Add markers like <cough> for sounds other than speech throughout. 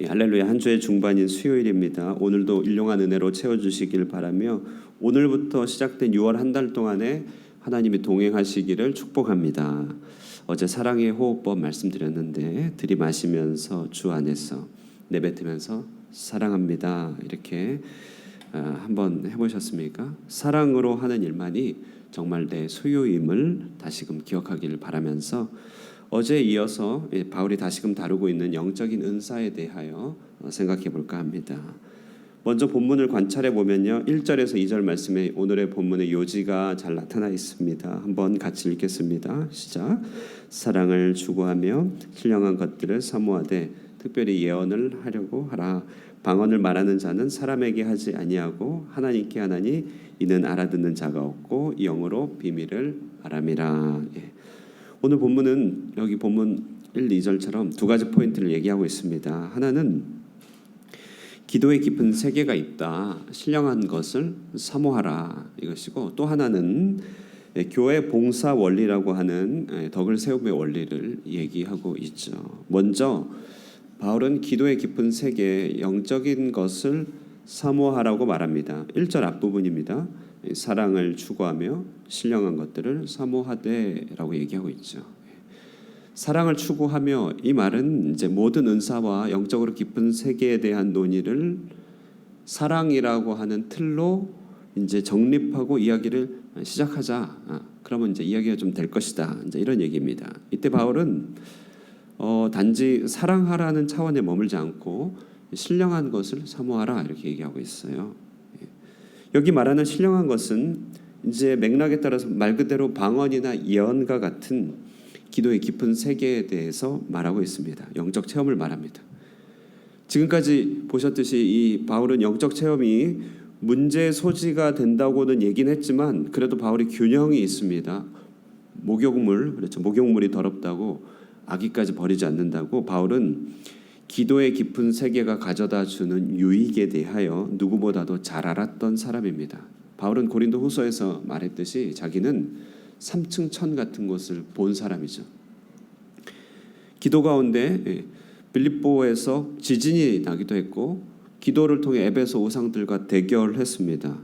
예, 할렐루야 한 주의 중반인 수요일입니다. 오늘도 일용한 은혜로 채워주시길 바라며 오늘부터 시작된 6월 한 달 동안에 하나님이 동행하시기를 축복합니다. 어제 사랑의 호흡법 말씀드렸는데 들이마시면서 주 안에서 내뱉으면서 사랑합니다 이렇게 아, 한번 해보셨습니까? 사랑으로 하는 일만이 정말 내 소유임을 다시금 기억하기를 바라면서 어제 이어서 예, 바울이 다시금 다루고 있는 영적인 은사에 대하여 어, 생각해 볼까 합니다. 먼저 본문을 관찰해 보면요. 1절에서 2절 말씀에 오늘의 본문의 요지가 잘 나타나 있습니다. 한번 같이 읽겠습니다. 시작. 사랑을 추구하며 신령한 것들을 사모하되 특별히 예언을 하려고 하라. 방언을 말하는 자는 사람에게 하지 아니하고 하나님께 하나니 이는 알아듣는 자가 없고 영으로 비밀을 아람이라. 예. 오늘 본문은 여기 본문 1, 2절처럼 두 가지 포인트를 얘기하고 있습니다. 하나는 기도에 깊은 세계가 있다. 신령한 것을 사모하라 이것이고 또 하나는 예, 교회 봉사 원리라고 하는 예, 덕을 세움의 원리를 얘기하고 있죠. 먼저 바울은 기도의 깊은 세계 영적인 것을 사모하라고 말합니다. 1절 앞부분입니다. 예, 사랑을 추구하며 신령한 것들을 사모하되라고 얘기하고 있죠. 사랑을 추구하며 이 말은 이제 모든 은사와 영적으로 깊은 세계에 대한 논의를 사랑이라고 하는 틀로 이제 정립하고 이야기를 시작하자. 아, 그러면 이제 이야기가 좀 될 것이다. 이제 이런 얘기입니다. 이때 바울은 어, 단지 사랑하라는 차원에 머물지 않고 신령한 것을 사모하라 이렇게 얘기하고 있어요. 예. 여기 말하는 신령한 것은 이제 맥락에 따라서 말 그대로 방언이나 예언과 같은 기도의 깊은 세계에 대해서 말하고 있습니다. 영적 체험을 말합니다. 지금까지 보셨듯이 이 바울은 영적 체험이 문제 소지가 된다고는 얘기는 했지만 그래도 바울이 균형이 있습니다. 목욕물 그렇죠. 목욕물이 더럽다고 아기까지 버리지 않는다고 바울은 기도의 깊은 세계가 가져다 주는 유익에 대하여 누구보다도 잘 알았던 사람입니다. 바울은 고린도 후서에서 말했듯이 자기는 3층 천 같은 곳을 본 사람이죠. 기도 가운데 예, 빌립보에서 지진이 나기도 했고 기도를 통해 에베소 우상들과 대결했습니다.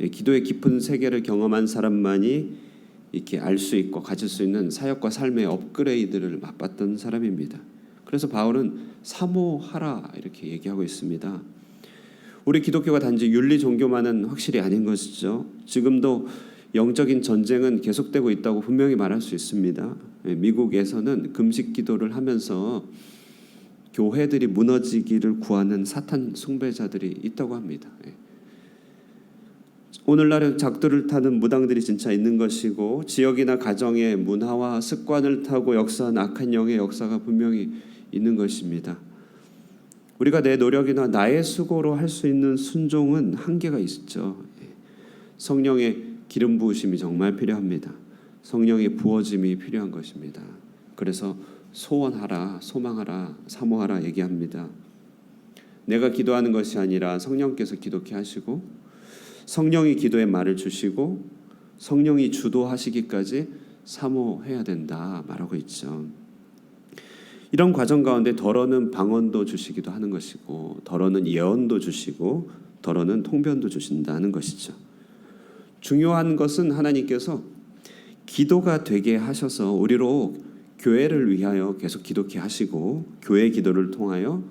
예, 기도의 깊은 세계를 경험한 사람만이 이렇게 알 수 있고 가질 수 있는 사역과 삶의 업그레이드를 맛봤던 사람입니다. 그래서 바울은 사모하라 이렇게 얘기하고 있습니다. 우리 기독교가 단지 윤리 종교만은 확실히 아닌 것이죠. 지금도 영적인 전쟁은 계속되고 있다고 분명히 말할 수 있습니다. 예, 미국에서는 금식 기도를 하면서 교회들이 무너지기를 구하는 사탄 숭배자들이 있다고 합니다. 예. 오늘날은 작두를 타는 무당들이 진짜 있는 것이고 지역이나 가정의 문화와 습관을 타고 역사한 악한 영의 역사가 분명히 있는 것입니다. 우리가 내 노력이나 나의 수고로 할 수 있는 순종은 한계가 있죠. 예. 성령의 기름 부으심이 정말 필요합니다. 성령의 부어짐이 필요한 것입니다. 그래서 소원하라, 소망하라, 사모하라 얘기합니다. 내가 기도하는 것이 아니라 성령께서 기도케 하시고 성령이 기도의 말을 주시고 성령이 주도하시기까지 사모해야 된다 말하고 있죠. 이런 과정 가운데 덜어는 방언도 주시기도 하는 것이고 덜어는 예언도 주시고 덜어는 통변도 주신다는 것이죠. 중요한 것은 하나님께서 기도가 되게 하셔서 우리로 교회를 위하여 계속 기도케 하시고 교회 기도를 통하여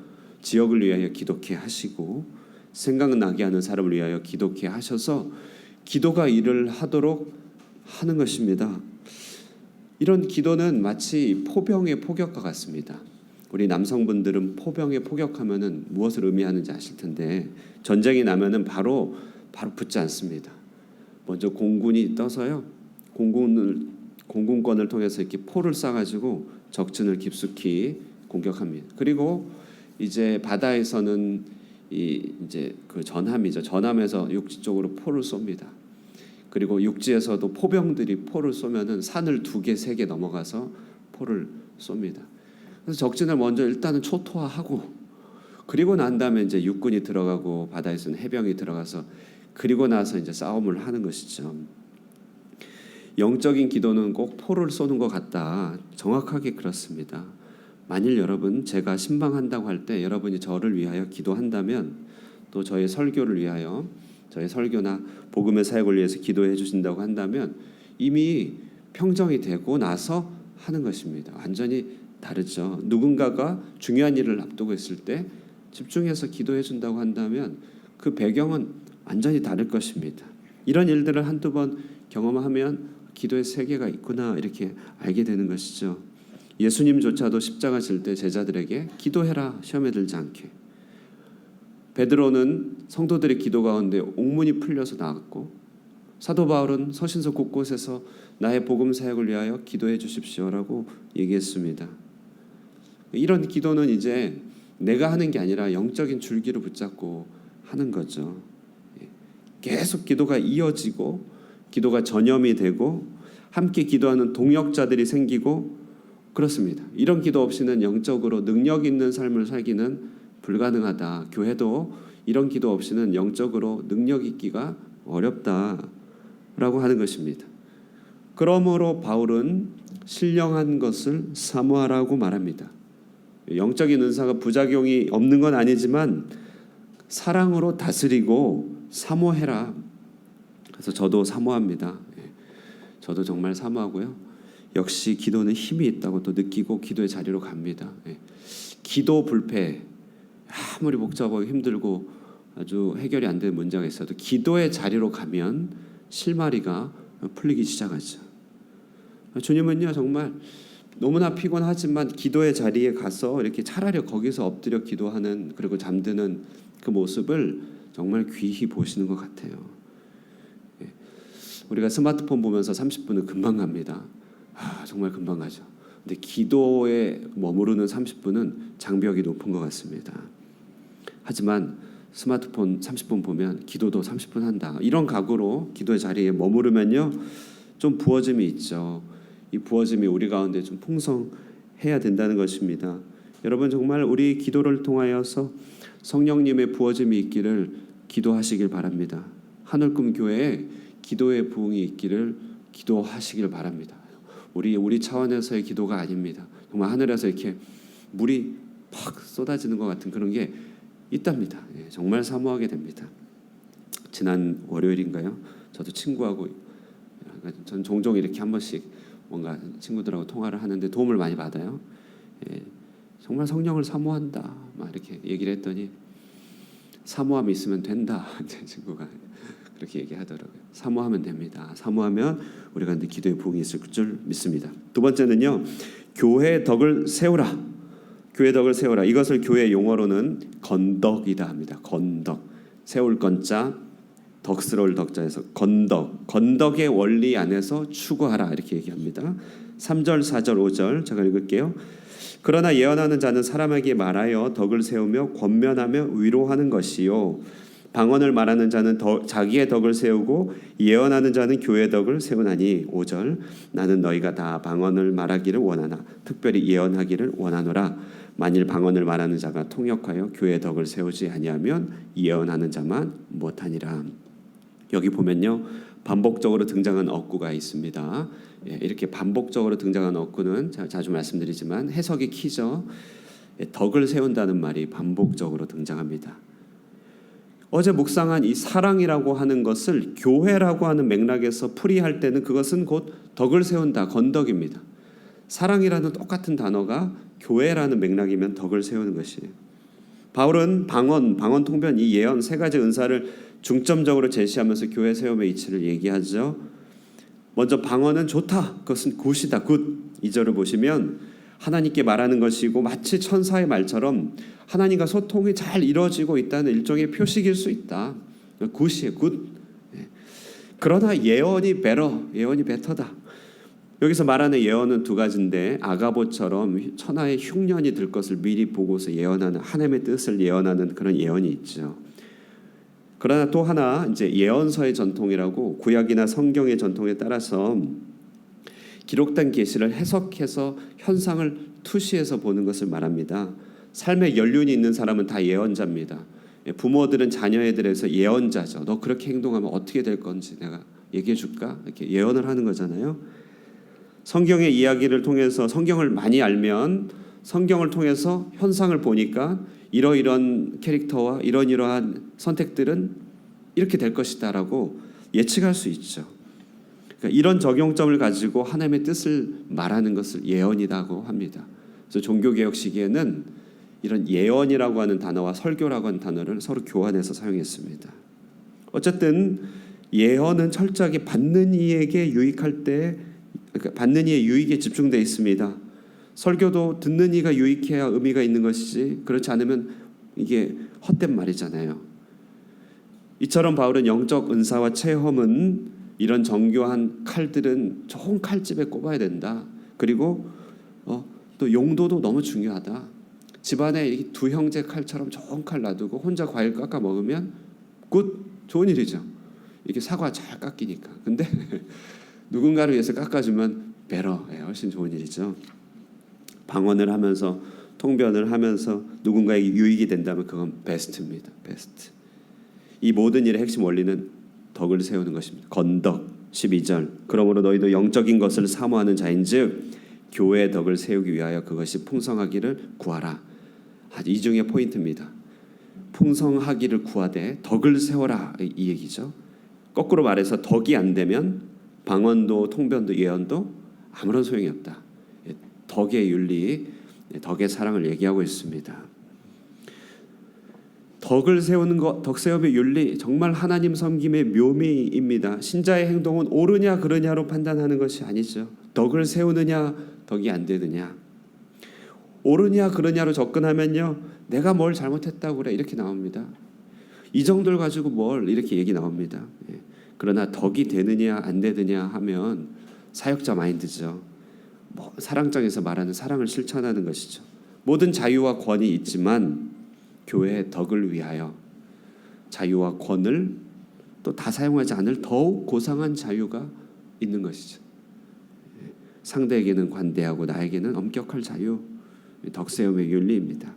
지역을 위하여 기도케 하시고 생각나게 하는 사람을 위하여 기도케 하셔서 기도가 일을 하도록 하는 것입니다. 이런 기도는 마치 포병의 포격과 같습니다. 우리 남성분들은 포병에 포격하면은 무엇을 의미하는지 아실 텐데 전쟁이 나면은 바로 바로 붙지 않습니다. 먼저 공군이 떠서요. 공군을 공군권을 통해서 이렇게 포를 쏴가지고 적진을 깊숙이 공격합니다. 그리고 이제 바다에서는 이 이제 그 전함이죠. 전함에서 육지 쪽으로 포를 쏩니다. 그리고 육지에서도 포병들이 포를 쏘면은 산을 두 개, 세 개 넘어가서 포를 쏩니다. 그래서 적진을 먼저 일단은 초토화하고 그리고 난 다음에 이제 육군이 들어가고 바다에서는 해병이 들어가서 그리고 나서 이제 싸움을 하는 것이죠. 영적인 기도는 꼭 포를 쏘는 것 같다. 정확하게 그렇습니다. 만일 여러분 제가 신방한다고 할 때 여러분이 저를 위하여 기도한다면 또 저의 설교를 위하여 저의 설교나 복음의 사역을 위해서 기도해 주신다고 한다면 이미 평정이 되고 나서 하는 것입니다. 완전히 다르죠. 누군가가 중요한 일을 앞두고 있을 때 집중해서 기도해 준다고 한다면 그 배경은 완전히 다를 것입니다. 이런 일들을 한두 번 경험하면 기도의 세계가 있구나 이렇게 알게 되는 것이죠. 예수님조차도 십자가 질 때 제자들에게 기도해라 시험에 들지 않게. 베드로는 성도들의 기도 가운데 옥문이 풀려서 나갔고 사도 바울은 서신서 곳곳에서 나의 복음 사역을 위하여 기도해 주십시오라고 얘기했습니다. 이런 기도는 이제 내가 하는 게 아니라 영적인 줄기를 붙잡고 하는 거죠. 예. 계속 기도가 이어지고 기도가 전염이 되고 함께 기도하는 동역자들이 생기고 그렇습니다. 이런 기도 없이는 영적으로 능력 있는 삶을 살기는 불가능하다. 교회도 이런 기도 없이는 영적으로 능력 있기가 어렵다라고 하는 것입니다. 그러므로 바울은 신령한 것을 사모하라고 말합니다. 영적인 은사가 부작용이 없는 건 아니지만 사랑으로 다스리고 사모해라. 그래서 저도 사모합니다. 예. 저도 정말 사모하고요. 역시 기도는 힘이 있다고 또 느끼고 기도의 자리로 갑니다. 예. 기도 불패 아무리 복잡하고 힘들고 아주 해결이 안 되는 문제가 있어도 기도의 자리로 가면 실마리가 풀리기 시작하죠. 주님은요 정말 너무나 피곤하지만 기도의 자리에 가서 이렇게 차라리 거기서 엎드려 기도하는 그리고 잠드는 그 모습을 정말 귀히 보시는 것 같아요. 예. 우리가 스마트폰 보면서 30분은 금방 갑니다. 아, 정말 금방 가죠. 근데 기도에 머무르는 30분은 장벽이 높은 것 같습니다. 하지만 스마트폰 30분 보면 기도도 30분 한다. 이런 각오로 기도의 자리에 머무르면요. 좀 부어짐이 있죠. 이 부어짐이 우리 가운데 좀 풍성해야 된다는 것입니다. 여러분 정말 우리 기도를 통하여서 성령님의 부어짐이 있기를 기도하시길 바랍니다. 하늘꿈 교회에 기도의 부흥이 있기를 기도하시길 바랍니다. 우리 우리 차원에서의 기도가 아닙니다. 정말 하늘에서 이렇게 물이 팍 쏟아지는 것 같은 그런 게 있답니다. 예, 정말 사모하게 됩니다. 지난 월요일인가요? 저도 친구하고 전 종종 이렇게 한 번씩 뭔가 친구들하고 통화를 하는데 도움을 많이 받아요. 예, 정말 성령을 사모한다. 막 이렇게 얘기를 했더니 사모함이 있으면 된다. <laughs> 제 친구가 그렇게 얘기하더라고요. 사모하면 됩니다. 사모하면 우리가 기도의 부흥이 있을 줄 믿습니다. 두 번째는요. 교회 덕을 세우라. 교회 덕을 세우라. 이것을 교회 용어로는 건덕이다 합니다. 건덕. 세울 건자 덕스러울 덕자에서 건덕. 건덕의 원리 안에서 추구하라 이렇게 얘기합니다. 3절, 4절, 5절 제가 읽을게요. 그러나 예언하는 자는 사람에게 말하여 덕을 세우며 권면하며 위로하는 것이요 방언을 말하는 자는 더, 자기의 덕을 세우고 예언하는 자는 교회 덕을 세우나니 5절 나는 너희가 다 방언을 말하기를 원하나 특별히 예언하기를 원하노라 만일 방언을 말하는 자가 통역하여 교회 덕을 세우지 아니하면 예언하는 자만 못하니라. 여기 보면요. 반복적으로 등장한 어구가 있습니다. 예, 이렇게 반복적으로 등장한 어구는 자 주 말씀드리지만 해석이 키죠 예, 덕을 세운다는 말이 반복적으로 등장합니다. 어제 묵상한 이 사랑이라고 하는 것을 교회라고 하는 맥락에서 풀이할 때는 그것은 곧 덕을 세운다 건덕입니다. 사랑이라는 똑같은 단어가 교회라는 맥락이면 덕을 세우는 것이에요. 바울은 방언, 방언 통변 이 예언 세 가지 은사를 중점적으로 제시하면서 교회 세움의 이치를 얘기하죠. 먼저 방언은 좋다. 그것은 굿이다. 굿. 이 절을 보시면 하나님께 말하는 것이고 마치 천사의 말처럼 하나님과 소통이 잘 이루어지고 있다는 일종의 표식일 수 있다. 굿이에요. 굿. 예. 그러나 예언이 베러, 예언이 베터다. 여기서 말하는 예언은 두 가지인데 아가보처럼 천하의 흉년이 들 것을 미리 보고서 예언하는 하나님의 뜻을 예언하는 그런 예언이 있죠. 그러나 또 하나 이제 예언서의 전통이라고 구약이나 성경의 전통에 따라서 기록된 계시를 해석해서 현상을 투시해서 보는 것을 말합니다. 삶에 연륜이 있는 사람은 다 예언자입니다. 예, 부모들은 자녀애들에서 예언자죠. 너 그렇게 행동하면 어떻게 될 건지 내가 얘기해 줄까? 이렇게 예언을 하는 거잖아요. 성경의 이야기를 통해서 성경을 많이 알면 성경을 통해서 현상을 보니까 이러이런 캐릭터와 이런 이러한 선택들은 이렇게 될 것이다라고 예측할 수 있죠. 그러니까 이런 적용점을 가지고 하나님의 뜻을 말하는 것을 예언이라고 합니다. 그래서 종교개혁 시기에는 이런 예언이라고 하는 단어와 설교라고 하는 단어를 서로 교환해서 사용했습니다. 어쨌든 예언은 철저하게 받는 이에게 유익할 때 그러니까 받는 이의 유익에 집중되어 있습니다. 설교도 듣는 이가 유익해야 의미가 있는 것이지 그렇지 않으면 이게 헛된 말이잖아요. 이처럼 바울은 영적 은사와 체험은 이런 정교한 칼들은 좋은 칼집에 꼽아야 된다. 그리고 어, 또 용도도 너무 중요하다. 집안에 이두 형제 칼처럼 좋은 칼 놔두고 혼자 과일 깎아 먹으면 굿 좋은 일이죠. 이렇게 사과 잘 깎이니까. 근데 <laughs> 누군가를 위해서 깎아주면 베러 예, 훨씬 좋은 일이죠. 방언을 하면서 통변을 하면서 누군가에게 유익이 된다면 그건 베스트입니다. 베스트. 이 모든 일의 핵심 원리는 덕을 세우는 것입니다. 건덕 12절. 그러므로 너희도 영적인 것을 사모하는 자인즉 교회의 덕을 세우기 위하여 그것이 풍성하기를 구하라. 아, 이 중에 포인트입니다. 풍성하기를 구하되 덕을 세워라 이 얘기죠. 거꾸로 말해서 덕이 안 되면 방언도 통변도 예언도 아무런 소용이 없다. 예, 덕의 윤리, 예, 덕의 사랑을 얘기하고 있습니다. 덕을 세우는 것, 덕 세움의 윤리 정말 하나님 섬김의 묘미입니다. 신자의 행동은 옳으냐 그르냐로 판단하는 것이 아니죠. 덕을 세우느냐 덕이 안 되느냐. 옳으냐 그르냐로 접근하면요. 내가 뭘 잘못했다고 그래 이렇게 나옵니다. 이 정도를 가지고 뭘 이렇게 얘기 나옵니다. 예. 그러나 덕이 되느냐 안 되느냐 하면 사역자 마인드죠. 뭐 사랑장에서 말하는 사랑을 실천하는 것이죠. 모든 자유와 권이 있지만 교회의 덕을 위하여 자유와 권을 또 다 사용하지 않을 더욱 고상한 자유가 있는 것이죠. 예. 상대에게는 관대하고 나에게는 엄격할 자유, 덕세움의 윤리입니다.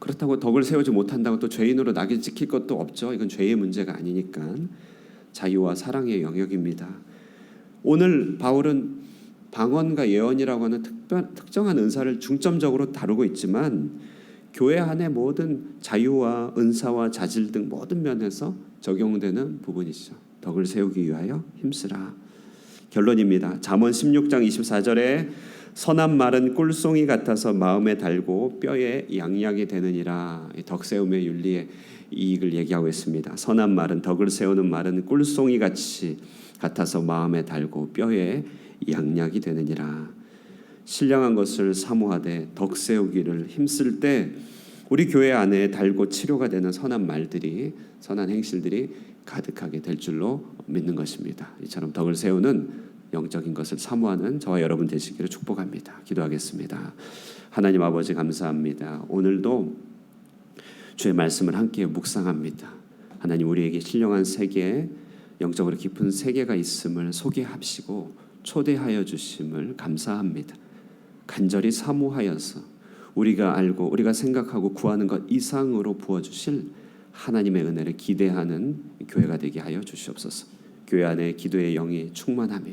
그렇다고 덕을 세우지 못한다고 또 죄인으로 낙인 찍힐 것도 없죠. 이건 죄의 문제가 아니니까 자유와 사랑의 영역입니다. 오늘 바울은 방언과 예언이라고 하는 특별, 특정한 은사를 중점적으로 다루고 있지만 교회 안의 모든 자유와 은사와 자질 등 모든 면에서 적용되는 부분이죠. 덕을 세우기 위하여 힘쓰라. 결론입니다. 잠언 16장 24절에 선한 말은 꿀송이 같아서 마음에 달고 뼈에 양약이 되느니라. 덕 세움의 윤리의 이익을 얘기하고 있습니다. 선한 말은 덕을 세우는 말은 꿀송이 같이 같아서 마음에 달고 뼈에 양약이 되느니라. 신령한 것을 사모하되 덕 세우기를 힘쓸 때 우리 교회 안에 달고 치료가 되는 선한 말들이 선한 행실들이 가득하게 될 줄로 믿는 것입니다. 이처럼 덕을 세우는 영적인 것을 사모하는 저와 여러분 되시기를 축복합니다. 기도하겠습니다. 하나님 아버지 감사합니다. 오늘도 주의 말씀을 함께 묵상합니다. 하나님 우리에게 신령한 세계, 영적으로 깊은 세계가 있음을 소개하시고 초대하여 주심을 감사합니다. 간절히 사모하여서 우리가 알고 우리가 생각하고 구하는 것 이상으로 부어 주실 하나님의 은혜를 기대하는 교회가 되게 하여 주시옵소서. 교회 안에 기도의 영이 충만하며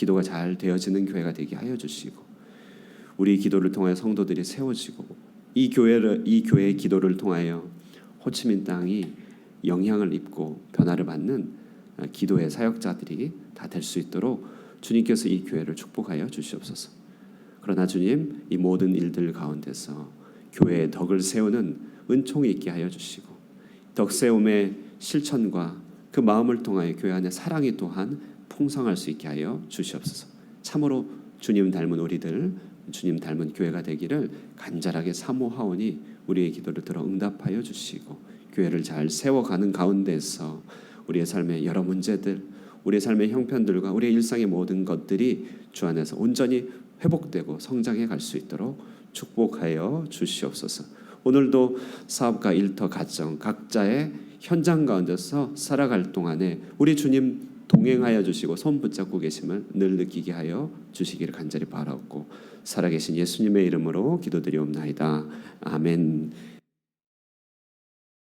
기도가 잘 되어지는 교회가 되게 하여 주시고 우리 기도를 통하여 성도들이 세워지고 이 교회를 이 교회의 기도를 통하여 호치민 땅이 영향을 입고 변화를 받는 기도의 사역자들이 다 될 수 있도록 주님께서 이 교회를 축복하여 주시옵소서. 그러나 주님 이 모든 일들 가운데서 교회의 덕을 세우는 은총이 있게 하여 주시고 덕 세움의 실천과 그 마음을 통하여 교회 안에 사랑이 또한 풍성할 수 있게 하여 주시옵소서. 참으로 주님 닮은 우리들 주님 닮은 교회가 되기를 간절하게 사모하오니 우리의 기도를 들어 응답하여 주시고 교회를 잘 세워가는 가운데서 우리의 삶의 여러 문제들 우리의 삶의 형편들과 우리의 일상의 모든 것들이 주 안에서 온전히 회복되고 성장해 갈 수 있도록 축복하여 주시옵소서. 오늘도 사업가 일터 가정 각자의 현장 가운데서 살아갈 동안에 우리 주님 동행하여 주시고 손 붙잡고 계심을 늘 느끼게 하여 주시기를 간절히 바라옵고 살아계신 예수님의 이름으로 기도드리옵나이다. 아멘.